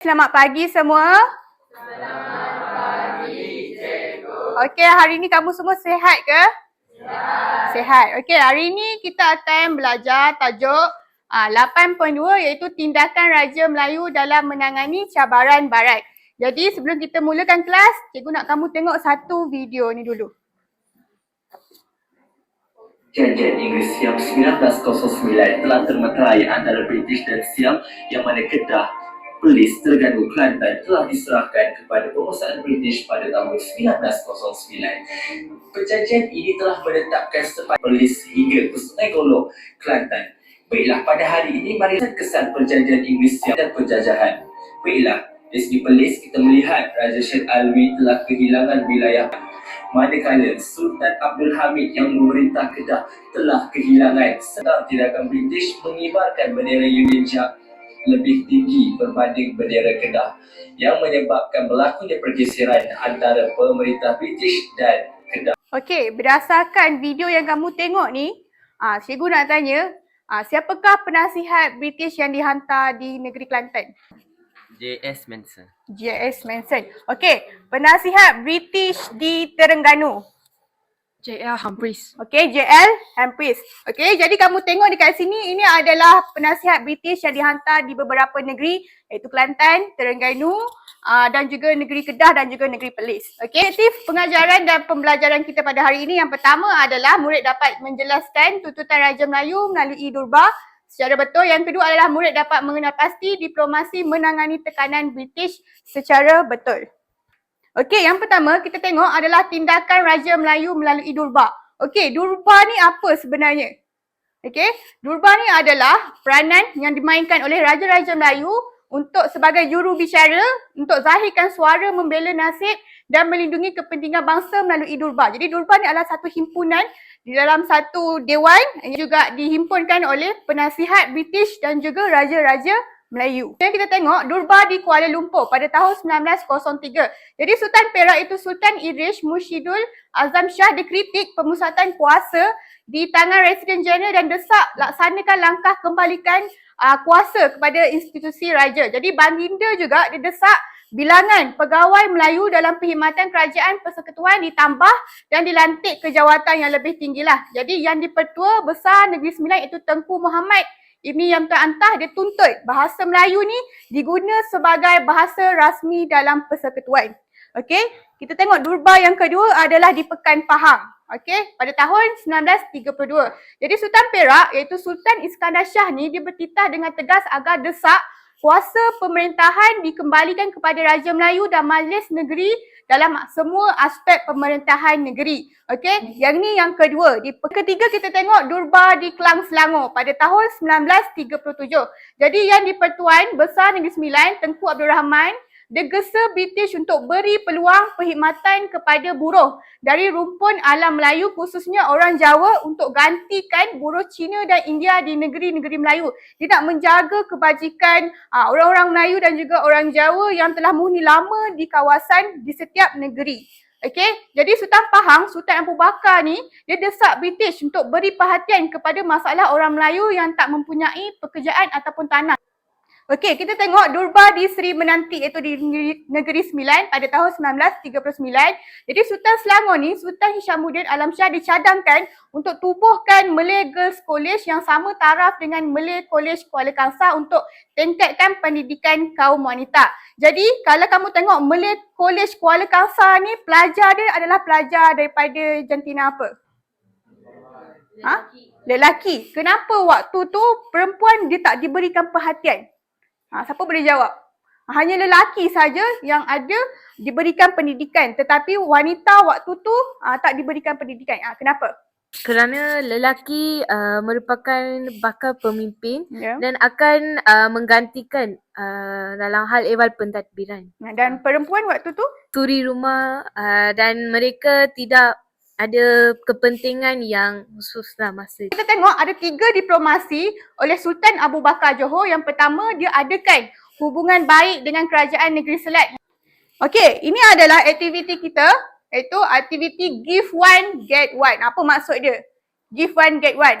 Selamat pagi semua. Selamat pagi, cikgu. Okey, hari ni kamu semua sihat ke? Sihat. Sihat. Okey, hari ni kita akan belajar tajuk uh, 8.2 iaitu tindakan Raja Melayu dalam menangani cabaran barat. Jadi sebelum kita mulakan kelas, cikgu nak kamu tengok satu video ni dulu. Janjian Inggeris Siam 1909 telah termeterai antara British dan Siam yang mana Kedah, Perlis, Terengganu, Kelantan telah diserahkan kepada penguasaan British pada tahun 1909. Perjanjian ini telah menetapkan sepanjang Perlis hingga ke Sungai Golok, Kelantan. Baiklah, pada hari ini mari kita kesan perjanjian Inggeris dan penjajahan. Baiklah, dari segi Perlis kita melihat Raja Syed Alwi telah kehilangan wilayah manakala Sultan Abdul Hamid yang memerintah Kedah telah kehilangan sedang tindakan British mengibarkan bendera Union Jack lebih tinggi berbanding bendera Kedah yang menyebabkan berlakunya pergeseran antara pemerintah British dan Kedah. Okey, berdasarkan video yang kamu tengok ni, ah cikgu nak tanya, ah siapakah penasihat British yang dihantar di negeri Kelantan? J.S. Manson. JS Manson. Okey, penasihat British di Terengganu. J.L. Humphreys. Okey, JL Humphreys. Okey, jadi kamu tengok dekat sini ini adalah penasihat British yang dihantar di beberapa negeri iaitu Kelantan, Terengganu uh, dan juga negeri Kedah dan juga negeri Perlis. Okey, aktif pengajaran dan pembelajaran kita pada hari ini yang pertama adalah murid dapat menjelaskan tuntutan Raja Melayu melalui Durba secara betul. Yang kedua adalah murid dapat mengenal pasti diplomasi menangani tekanan British secara betul. Okey, yang pertama kita tengok adalah tindakan Raja Melayu melalui Durba. Okey, Durba ni apa sebenarnya? Okey, Durba ni adalah peranan yang dimainkan oleh Raja-Raja Melayu untuk sebagai juru bicara untuk zahirkan suara membela nasib dan melindungi kepentingan bangsa melalui Durba. Jadi Durba ni adalah satu himpunan di dalam satu dewan yang juga dihimpunkan oleh penasihat British dan juga Raja-Raja Melayu. Yang kita tengok Durba di Kuala Lumpur pada tahun 1903. Jadi Sultan Perak itu Sultan Irish Mushidul Azam Shah dikritik pemusatan kuasa di tangan Residen Jeneral dan desak laksanakan langkah kembalikan uh, kuasa kepada institusi raja. Jadi Baginda juga didesak bilangan pegawai Melayu dalam perkhidmatan kerajaan persekutuan ditambah dan dilantik ke jawatan yang lebih tinggilah. Jadi yang dipertua besar Negeri Sembilan itu Tengku Muhammad Ibni yang terantah dia tuntut bahasa Melayu ni diguna sebagai bahasa rasmi dalam persekutuan. Okey, kita tengok Durba yang kedua adalah di Pekan Pahang. Okey, pada tahun 1932. Jadi Sultan Perak iaitu Sultan Iskandar Shah ni dia bertitah dengan tegas agar desak kuasa pemerintahan dikembalikan kepada Raja Melayu dan Majlis Negeri dalam semua aspek pemerintahan negeri. Okey, yang ni yang kedua. Di ketiga kita tengok Durba di Kelang Selangor pada tahun 1937. Jadi yang di Pertuan Besar Negeri Sembilan, Tengku Abdul Rahman, dia gesa British untuk beri peluang perkhidmatan kepada buruh dari rumpun alam Melayu khususnya orang Jawa untuk gantikan buruh Cina dan India di negeri-negeri Melayu. Dia nak menjaga kebajikan uh, orang-orang Melayu dan juga orang Jawa yang telah menghuni lama di kawasan di setiap negeri. Okey, jadi Sultan Pahang, Sultan Abu Bakar ni, dia desak British untuk beri perhatian kepada masalah orang Melayu yang tak mempunyai pekerjaan ataupun tanah. Okey, kita tengok Durba di Seri Menanti iaitu di Negeri, Negeri Sembilan pada tahun 1939. Jadi Sultan Selangor ni, Sultan Hishamuddin Alam Shah dicadangkan untuk tubuhkan Malay Girls College yang sama taraf dengan Malay College Kuala Kangsar untuk tingkatkan pendidikan kaum wanita. Jadi kalau kamu tengok Malay College Kuala Kangsar ni, pelajar dia adalah pelajar daripada jantina apa? Ha? Lelaki. Kenapa waktu tu perempuan dia tak diberikan perhatian? Ha, siapa boleh jawab? Hanya lelaki saja yang ada diberikan pendidikan tetapi wanita waktu tu uh, tak diberikan pendidikan. Uh, kenapa? Kerana lelaki uh, merupakan bakal pemimpin Ya. dan akan uh, menggantikan uh, dalam hal ehwal pentadbiran. Dan perempuan waktu tu Turi rumah uh, dan mereka tidak ada kepentingan yang khusus lah masa kita tengok ada tiga diplomasi oleh Sultan Abu Bakar Johor. Yang pertama dia adakan hubungan baik dengan kerajaan negeri Selat. Okey, ini adalah aktiviti kita iaitu aktiviti give one get one. Apa maksud dia? Give one get one.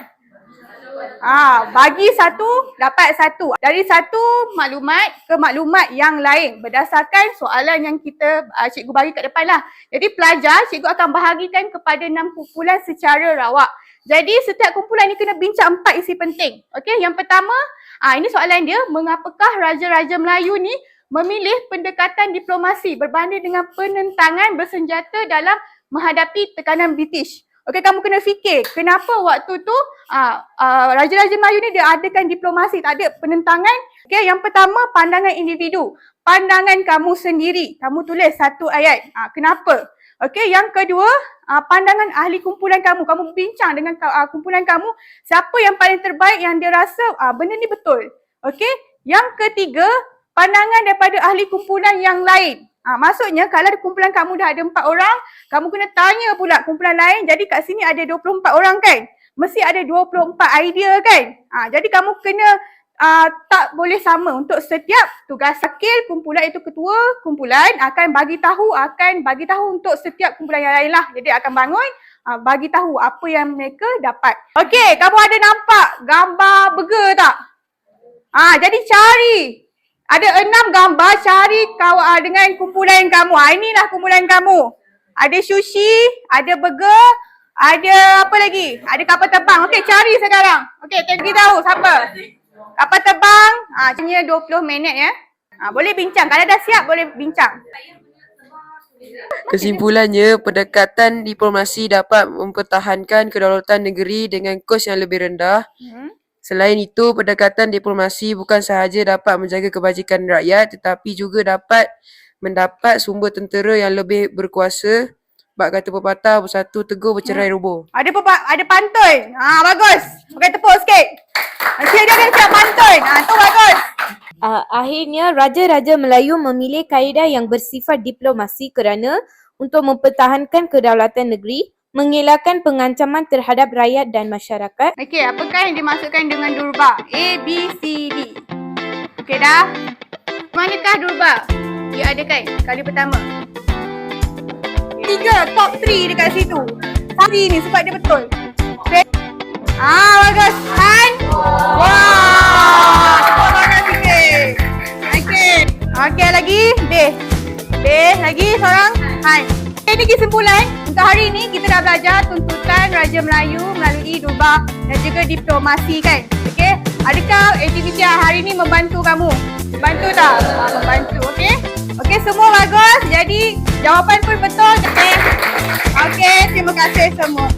Ah, bagi satu, dapat satu. Dari satu maklumat ke maklumat yang lain berdasarkan soalan yang kita uh, cikgu bagi kat depan lah. Jadi pelajar, cikgu akan bahagikan kepada enam kumpulan secara rawak. Jadi setiap kumpulan ni kena bincang empat isi penting. Okey, yang pertama, ah ini soalan dia, mengapakah raja-raja Melayu ni memilih pendekatan diplomasi berbanding dengan penentangan bersenjata dalam menghadapi tekanan British. Okey, kamu kena fikir kenapa waktu tu ah, ah, raja-raja Melayu ni dia adakan diplomasi, tak ada penentangan. Okey, yang pertama pandangan individu. Pandangan kamu sendiri. Kamu tulis satu ayat. Ah, kenapa? Okey, yang kedua, ah, pandangan ahli kumpulan kamu. Kamu bincang dengan ah, kumpulan kamu siapa yang paling terbaik yang dia rasa ah, benda ni betul. Okey, yang ketiga, pandangan daripada ahli kumpulan yang lain. Ha, maksudnya kalau kumpulan kamu dah ada empat orang, kamu kena tanya pula kumpulan lain. Jadi kat sini ada 24 orang kan? Mesti ada 24 idea kan? Ha, jadi kamu kena uh, tak boleh sama untuk setiap tugas wakil kumpulan itu ketua kumpulan akan bagi tahu akan bagi tahu untuk setiap kumpulan yang lain lah. Jadi akan bangun uh, bagi tahu apa yang mereka dapat. Okey, kamu ada nampak gambar burger tak? Ah, jadi cari ada enam gambar cari kau uh, dengan kumpulan kamu. Ah inilah kumpulan kamu. Ada sushi, ada burger, ada apa lagi? Ada kapal terbang. Okey, cari sekarang. Okey, kita tahu siapa. Kapal terbang, ah hanya 20 minit ya. Ah boleh bincang. Kalau dah siap boleh bincang. Kesimpulannya, pendekatan diplomasi dapat mempertahankan kedaulatan negeri dengan kos yang lebih rendah. Hmm. Selain itu, pendekatan diplomasi bukan sahaja dapat menjaga kebajikan rakyat tetapi juga dapat mendapat sumber tentera yang lebih berkuasa. Bak kata pepatah, bersatu teguh bercerai roboh. Ada pepa- ada pantun. Ah bagus. Pakai tepuk sikit. Nanti dia akan siap pantun. Ah tu bagus. Uh, akhirnya, Raja-Raja Melayu memilih kaedah yang bersifat diplomasi kerana untuk mempertahankan kedaulatan negeri, mengelakkan pengancaman terhadap rakyat dan masyarakat, Okey, apakah yang dimasukkan dengan durba? A, B, C, D. Okey dah. Manakah durba? Dia ada kan kali pertama. Tiga, top three dekat situ. Sari ni sebab dia betul. Okay. Ah, bagus. Han. Wah, tepuk tangan sikit. Okey. Okey lagi. B. B lagi seorang. Han. Okay, ini kesimpulan. Untuk hari ini kita dah belajar tuntutan Raja Melayu melalui durba dan juga diplomasi kan. Okey. Adakah aktiviti hari ini membantu kamu? Bantu tak? Ah, membantu. Okey. Okey, semua bagus. Jadi jawapan pun betul. Okey. Okey, terima kasih semua.